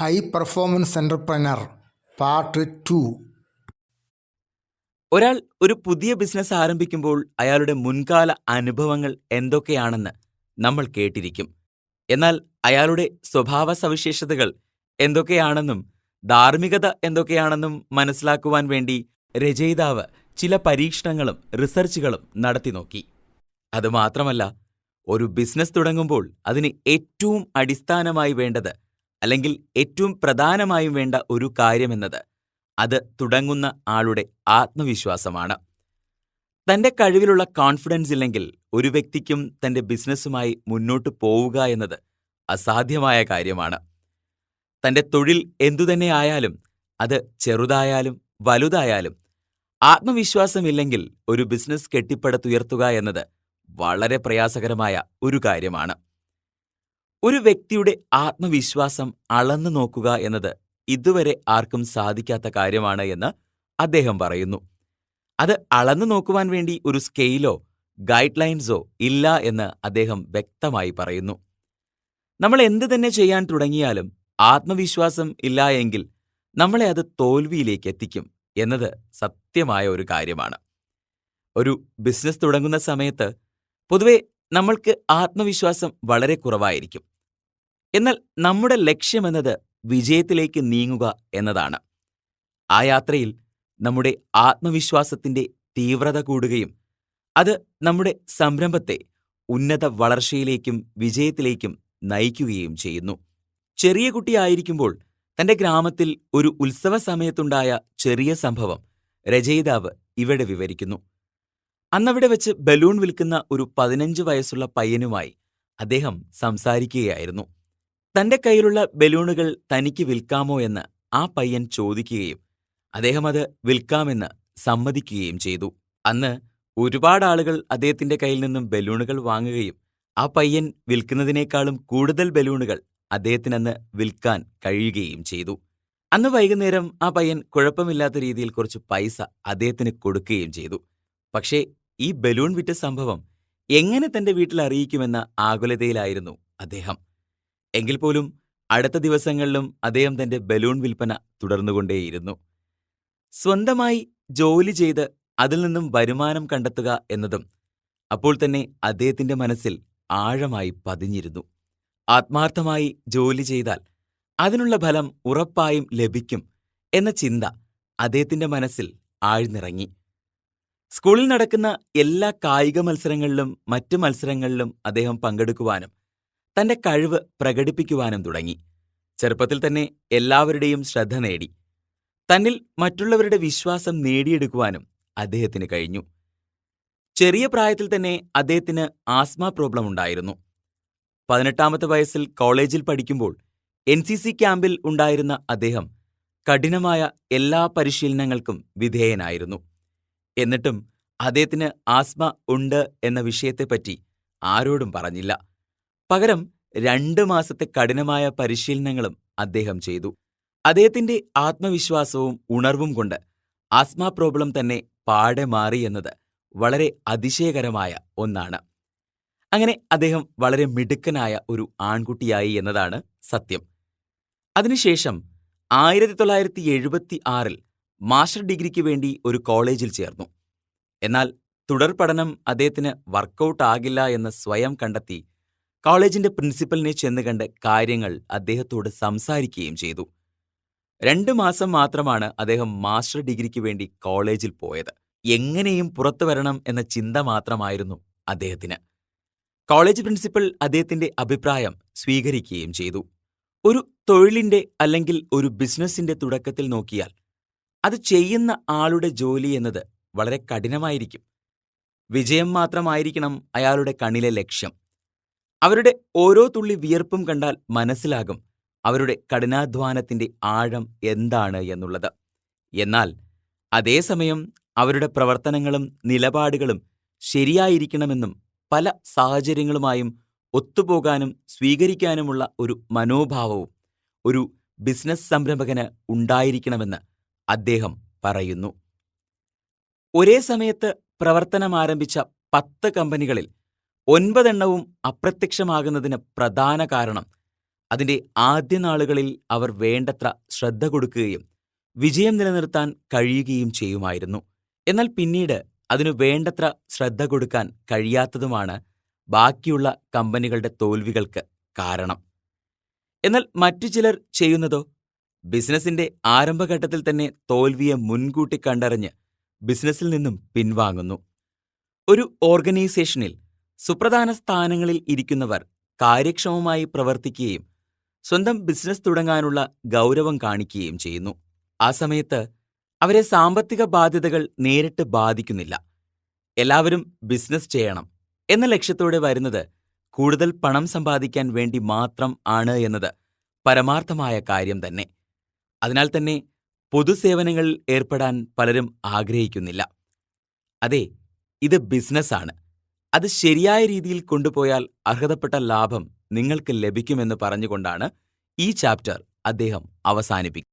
High performance entrepreneur part two ഒരാൾ ഒരു പുതിയ ബിസിനസ് ആരംഭിക്കുമ്പോൾ അയാളുടെ മുൻകാല അനുഭവങ്ങൾ എന്തൊക്കെയാണെന്ന് നമ്മൾ കേട്ടിരിക്കും. എന്നാൽ അയാളുടെ സ്വഭാവ സവിശേഷതകൾ എന്തൊക്കെയാണെന്നും ധാർമ്മികത എന്തൊക്കെയാണെന്നും മനസ്സിലാക്കുവാൻ വേണ്ടി രചയിതാവ് ചില പരീക്ഷണങ്ങളും റിസർച്ചുകളും നടത്തി നോക്കി. അതുമാത്രമല്ല ഒരു ബിസിനസ് തുടങ്ങുമ്പോൾ അതിന് ഏറ്റവും അടിസ്ഥാനമായി വേണ്ടത് അല്ലെങ്കിൽ ഏറ്റവും പ്രധാനമായും വേണ്ട ഒരു കാര്യമെന്നത് അത് തുടങ്ങുന്ന ആളുടെ ആത്മവിശ്വാസമാണ്. തന്റെ കഴിവിലുള്ള കോൺഫിഡൻസ് ഇല്ലെങ്കിൽ ഒരു വ്യക്തിക്കും തന്റെ ബിസിനസ്സുമായി മുന്നോട്ട് പോവുക എന്നത് അസാധ്യമായ കാര്യമാണ്. തന്റെ തൊഴിൽ എന്തുതന്നെയായാലും അത് ചെറുതായാലും വലുതായാലും ആത്മവിശ്വാസമില്ലെങ്കിൽ ഒരു ബിസിനസ് കെട്ടിപ്പടുത്തുയർത്തുക എന്നത് വളരെ പ്രയാസകരമായ ഒരു കാര്യമാണ്. ഒരു വ്യക്തിയുടെ ആത്മവിശ്വാസം അളന്നു നോക്കുക എന്നത് ഇതുവരെ ആർക്കും സാധിക്കാത്ത കാര്യമാണ് എന്ന് അദ്ദേഹം പറയുന്നു. അത് അളന്നു നോക്കുവാൻ വേണ്ടി ഒരു സ്കെയിലോ ഗൈഡ് ലൈൻസോ ഇല്ല എന്ന് അദ്ദേഹം വ്യക്തമായി പറയുന്നു. നമ്മൾ എന്ത് തന്നെ ചെയ്യാൻ തുടങ്ങിയാലും ആത്മവിശ്വാസം ഇല്ല എങ്കിൽ നമ്മളെ അത് തോൽവിയിലേക്ക് എത്തിക്കും എന്നത് സത്യമായ ഒരു കാര്യമാണ്. ഒരു ബിസിനസ് തുടങ്ങുന്ന സമയത്ത് പൊതുവെ നമ്മൾക്ക് ആത്മവിശ്വാസം വളരെ കുറവായിരിക്കും. എന്നാൽ നമ്മുടെ ലക്ഷ്യമെന്നത് വിജയത്തിലേക്ക് നീങ്ങുക എന്നതാണ്. ആ യാത്രയിൽ നമ്മുടെ ആത്മവിശ്വാസത്തിന്റെ തീവ്രത കൂടുകയും അത് നമ്മുടെ സംരംഭത്തെ ഉന്നത വളർച്ചയിലേക്കും വിജയത്തിലേക്കും നയിക്കുകയും ചെയ്യുന്നു. ചെറിയ കുട്ടിയായിരിക്കുമ്പോൾ തന്റെ ഗ്രാമത്തിൽ ഒരു ഉത്സവ സമയത്തുണ്ടായ ചെറിയ സംഭവം രചയിതാവ് ഇവിടെ വിവരിക്കുന്നു. അന്നവിടെ വെച്ച് ബലൂൺ വിൽക്കുന്ന ഒരു പതിനഞ്ച് വയസ്സുള്ള പയ്യനുമായി അദ്ദേഹം സംസാരിക്കുകയായിരുന്നു. തന്റെ കയ്യിലുള്ള ബലൂണുകൾ തനിക്ക് വിൽക്കാമോ എന്ന് ആ പയ്യൻ ചോദിക്കുകയും അദ്ദേഹം അത് വിൽക്കാമെന്ന് സമ്മതിക്കുകയും ചെയ്തു. അന്ന് ഒരുപാട് ആളുകൾ അദ്ദേഹത്തിന്റെ കയ്യിൽ നിന്നും ബലൂണുകൾ വാങ്ങുകയും ആ പയ്യൻ വിൽക്കുന്നതിനേക്കാളും കൂടുതൽ ബലൂണുകൾ അദ്ദേഹത്തിനന്ന് വിൽക്കാൻ കഴിയുകയും ചെയ്തു. അന്ന് വൈകുന്നേരം ആ പയ്യൻ കുഴപ്പമില്ലാത്ത രീതിയിൽ കുറച്ച് പൈസ അദ്ദേഹത്തിന് കൊടുക്കുകയും ചെയ്തു. പക്ഷേ ഈ ബലൂൺ വിറ്റ സംഭവം എങ്ങനെ തന്റെ വീട്ടിൽ അറിയിക്കുമെന്ന ആകുലതയിലായിരുന്നു അദ്ദേഹം. എങ്കിൽ പോലും അടുത്ത ദിവസങ്ങളിലും അദ്ദേഹം തന്റെ ബലൂൺ വിൽപ്പന തുടർന്നുകൊണ്ടേയിരുന്നു. സ്വന്തമായി ജോലി ചെയ്ത് അതിൽ നിന്നും വരുമാനം കണ്ടെത്തുക എന്നതും അപ്പോൾ തന്നെ അദ്ദേഹത്തിന്റെ മനസ്സിൽ ആഴമായി പതിഞ്ഞിരുന്നു. ആത്മാർത്ഥമായി ജോലി ചെയ്താൽ അതിനുള്ള ഫലം ഉറപ്പായും ലഭിക്കും എന്ന ചിന്ത അദ്ദേഹത്തിന്റെ മനസ്സിൽ ആഴ്ന്നിറങ്ങി. സ്കൂളിൽ നടക്കുന്ന എല്ലാ കായിക മത്സരങ്ങളിലും മറ്റു മത്സരങ്ങളിലും അദ്ദേഹം പങ്കെടുക്കുവാനും തന്റെ കഴിവ് പ്രകടിപ്പിക്കുവാനും തുടങ്ങി. ചെറുപ്പത്തിൽ തന്നെ എല്ലാവരുടെയും ശ്രദ്ധ നേടി. തന്നിൽ മറ്റുള്ളവരുടെ വിശ്വാസം നേടിയെടുക്കുവാനും അദ്ദേഹത്തിന് കഴിഞ്ഞു. ചെറിയ പ്രായത്തിൽ തന്നെ അദ്ദേഹത്തിന് ആസ്മ പ്രോബ്ലം ഉണ്ടായിരുന്നു. പതിനെട്ടാമത്തെ വയസ്സിൽ കോളേജിൽ പഠിക്കുമ്പോൾ എൻ സി സി ക്യാമ്പിൽ ഉണ്ടായിരുന്ന അദ്ദേഹം കഠിനമായ എല്ലാ പരിശീലനങ്ങൾക്കും വിധേയനായിരുന്നു. എന്നിട്ടും അദ്ദേഹത്തിന് ആസ്മ ഉണ്ട് എന്ന വിഷയത്തെപ്പറ്റി ആരോടും പറഞ്ഞില്ല. പകരം രണ്ട് മാസത്തെ കഠിനമായ പരിശീലനങ്ങളും അദ്ദേഹം ചെയ്തു. അദ്ദേഹത്തിന്റെ ആത്മവിശ്വാസവും ഉണർവും കൊണ്ട് ആസ്മ പ്രോബ്ലം തന്നെ പാടെ മാറി എന്നത് വളരെ അതിശയകരമായ ഒന്നാണ്. അങ്ങനെ അദ്ദേഹം വളരെ മിടുക്കനായ ഒരു ആൺകുട്ടിയായി എന്നതാണ് സത്യം. അതിനുശേഷം ആയിരത്തി തൊള്ളായിരത്തി എഴുപത്തി ആറിൽ മാസ്റ്റർ ഡിഗ്രിക്ക് വേണ്ടി ഒരു കോളേജിൽ ചേർന്നു. എന്നാൽ തുടർ പഠനം അദ്ദേഹത്തിന് വർക്കൗട്ട് ആകില്ല എന്ന് സ്വയം കണ്ടെത്തി കോളേജിന്റെ പ്രിൻസിപ്പലിനെ ചെന്ന് കണ്ട് കാര്യങ്ങൾ അദ്ദേഹത്തോട് സംസാരിക്കുകയും ചെയ്തു. രണ്ടു മാസം മാത്രമാണ് അദ്ദേഹം മാസ്റ്റർ ഡിഗ്രിക്ക് വേണ്ടി കോളേജിൽ പോയത്. എങ്ങനെയും പുറത്തു വരണം എന്ന ചിന്ത മാത്രമായിരുന്നു അദ്ദേഹത്തിന്. കോളേജ് പ്രിൻസിപ്പൽ അദ്ദേഹത്തിന്റെ അഭിപ്രായം സ്വീകരിക്കുകയും ചെയ്തു. ഒരു തൊഴിലിന്റെ അല്ലെങ്കിൽ ഒരു ബിസിനസിന്റെ തുടക്കത്തിൽ നോക്കിയാൽ അത് ചെയ്യുന്ന ആളുടെ ജോലി എന്നത് വളരെ കഠിനമായിരിക്കും. വിജയം മാത്രമായിരിക്കണം അയാളുടെ കണ്ണിലെ ലക്ഷ്യം. അവരുടെ ഓരോ തുള്ളി വിയർപ്പും കണ്ടാൽ മനസ്സിലാകും അവരുടെ കഠിനാധ്വാനത്തിന്റെ ആഴം എന്താണ് എന്നുള്ളത്. എന്നാൽ അതേസമയം അവരുടെ പ്രവർത്തനങ്ങളും നിലപാടുകളും ശരിയായിരിക്കണമെന്നും പല സാഹചര്യങ്ങളുമായും ഒത്തുപോകാനും സ്വീകരിക്കാനുമുള്ള ഒരു മനോഭാവവും ഒരു ബിസിനസ് സംരംഭകന് ഉണ്ടായിരിക്കണമെന്ന് അദ്ദേഹം പറയുന്നു. ഒരേ സമയത്ത് പ്രവർത്തനമാരംഭിച്ച പത്ത് കമ്പനികളിൽ ഒൻപതെണ്ണവും അപ്രത്യക്ഷമാകുന്നതിന് പ്രധാന കാരണം അതിന്റെ ആദ്യ നാളുകളിൽ അവർ വേണ്ടത്ര ശ്രദ്ധ കൊടുക്കുകയും വിജയം നിലനിർത്താൻ കഴിയുകയും ചെയ്യുമായിരുന്നു. എന്നാൽ പിന്നീട് അതിനു വേണ്ടത്ര ശ്രദ്ധ കൊടുക്കാൻ കഴിയാത്തതുമാണ് ബാക്കിയുള്ള കമ്പനികളുടെ തോൽവികൾക്ക് കാരണം. എന്നാൽ മറ്റു ചിലർ ചെയ്യുന്നതോ? ബിസിനസിന്റെ ആരംഭഘട്ടത്തിൽ തന്നെ തോൽവിയെ മുൻകൂട്ടി കണ്ടറിഞ്ഞ് ബിസിനസ്സിൽ നിന്നും പിൻവാങ്ങുന്നു. ഒരു ഓർഗനൈസേഷനിൽ സുപ്രധാന സ്ഥാനങ്ങളിൽ ഇരിക്കുന്നവർ കാര്യക്ഷമമായി പ്രവർത്തിക്കുകയും സ്വന്തം ബിസിനസ് തുടങ്ങാനുള്ള ഗൗരവം കാണിക്കുകയും ചെയ്യുന്നു. ആ സമയത്ത് അവരെ സാമ്പത്തിക ബാധ്യതകൾ നേരിട്ട് ബാധിക്കുന്നില്ല. എല്ലാവരും ബിസിനസ് ചെയ്യണം എന്ന ലക്ഷ്യത്തോടെ വരുന്നത് കൂടുതൽ പണം സമ്പാദിക്കാൻ വേണ്ടി മാത്രം ആണ് എന്നത് പരമാർത്ഥമായ കാര്യം തന്നെ. അതിനാൽ തന്നെ പൊതുസേവനങ്ങളിൽ ഏർപ്പെടാൻ പലരും ആഗ്രഹിക്കുന്നില്ല. അതെ ഇത് ബിസിനസ്സാണ്. അത് ശരിയായ രീതിയിൽ കൊണ്ടുപോയാൽ അർഹതപ്പെട്ട ലാഭം നിങ്ങൾക്ക് ലഭിക്കുമെന്ന് പറഞ്ഞുകൊണ്ടാണ് ഈ ചാപ്റ്റർ അദ്ദേഹം അവസാനിപ്പിക്കുന്നത്.